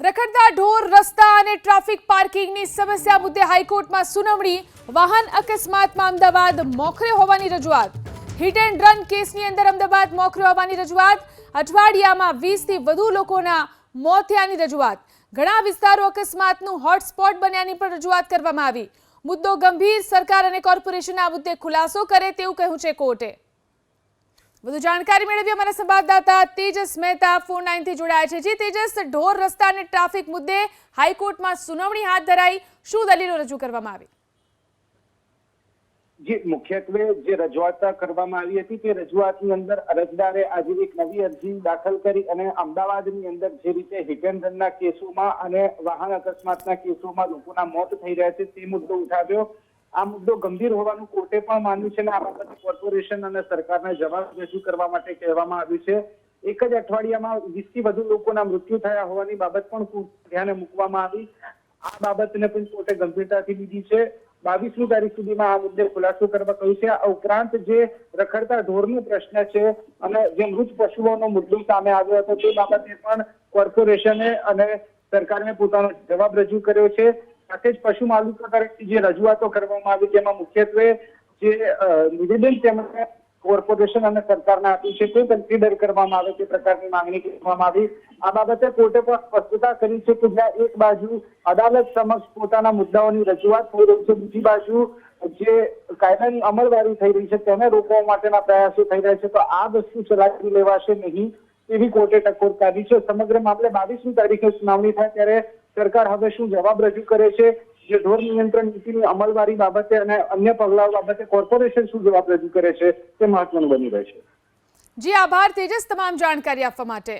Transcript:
રખડતા ઢોર, રસ્તા અને ટ્રાફિક પાર્કિંગની સમસ્યા મુદ્દે હાઈકોર્ટમાં સુનાવણી. વાહન અકસ્માતમાં અમદાવાદ મોખરે હોવાની રજૂઆત. હિટ એન્ડ રન કેસની અંદર અમદાવાદ મોખરે હોવાની રજૂઆત. અઠવાડિયામાં વીસથી વધુ લોકોના મોત થયાની રજૂઆત. ઘણા વિસ્તારો અકસ્માતનું હોટસ્પોટ બન્યાની પણ રજૂઆત કરવામાં આવી. મુદ્દો ગંભીર સરકાર અને કોર્પોરેશન આ મુદ્દે ખુલાસો કરે તેવું કહ્યું છે કોર્ટે. વધુ જાણકારી મેળવી અમારા સંવાદદાતા તેજસ મહેતા ફોન લાઈનથી જોડાયા છે. જી, તેજસ, ઢોર રસ્તા અને ટ્રાફિક મુદ્દે હાઈકોર્ટમાં સુનાવણી હાથ ધરાઈ શું દલીલો રજૂ કરવામાં આવી? જે મુખ્યત્વે જે રજૂઆત કરવામાં આવી હતી તે રજૂઆતની અંદર અરજદારે આજે એક નવી અરજી દાખલ કરી અને અમદાવાદની અંદર જે રીતે હિટ કેસોમાં અને વાહન અકસ્માતના કેસોમાં લોકોના મોત થઈ રહ્યા છે તે મુદ્દો ઉઠાવ્યો. આ મુદ્દો ગંભીર હોવાનું કોર્ટે પણ માન્યું છે અને આ બાબતે કોર્પોરેશન અને સરકારને જવાબ રજૂ કરવા માટે કહેવામાં આવ્યું છે. એક જ અઠવાડિયામાં વીસથી વધુ લોકોના મૃત્યુ થયા હોવાની બાબત પણ ધ્યાને મૂકવામાં આવી. આ બાબતને પણ કોર્ટે ગંભીરતાથી લીધી છે. બાવીસમી તારીખ સુધીમાં આ મુદ્દે ખુલાસો કરવા કહ્યું છે. આ ઉપરાંત જે રખડતા ઢોરનો પ્રશ્ન છે અને જે મૃત પશુઓનો મુદ્દો સામે આવ્યો હતો તે બાબતે પણ કોર્પોરેશને અને સરકારને પોતાનો જવાબ રજૂ કર્યો છે. સાથે જ પશુ માલિકો તરફથી જે રજૂઆતો કરવામાં આવી તેમાં મુખ્યત્વે જે નિવેદન તેમણે કોર્પોરેશન અને સરકારને આપ્યું છે તે કન્સિડર કરવામાં આવે તે પ્રકારની માંગણી કરવામાં આવી, આ બાબતે કોર્ટે પણ સ્પષ્ટતા કરી છે કે જ્યાં એક બાજુ અદાલત સમક્ષ પોતાના મુદ્દાઓની રજૂઆત થઈ રહી છે, બીજી બાજુ જે કાયદાની અમલવારી થઈ રહી છે, તેને રોકવા માટેના પ્રયાસો થઈ રહ્યા છે, તો આ વસ્તુ ચલાવી લેવાશે નહીં, એવી કોર્ટે ટકોર કાઢી છે. સમગ્ર મામલે બાવીસમી તારીખે સુનાવણી થાય ત્યારે સરકાર હવે શું જવાબ રજૂ કરે છે? જે ઢોર નિયંત્રણ નીતિની અમલવારી બાબતે અને અન્ય પગલાઓ બાબતે કોર્પોરેશન શું જવાબ રજૂ કરે છે તે મહત્વનું બની રહેશે જી, આભાર. તેજસ, તમામ જાણકારી આપવા માટે.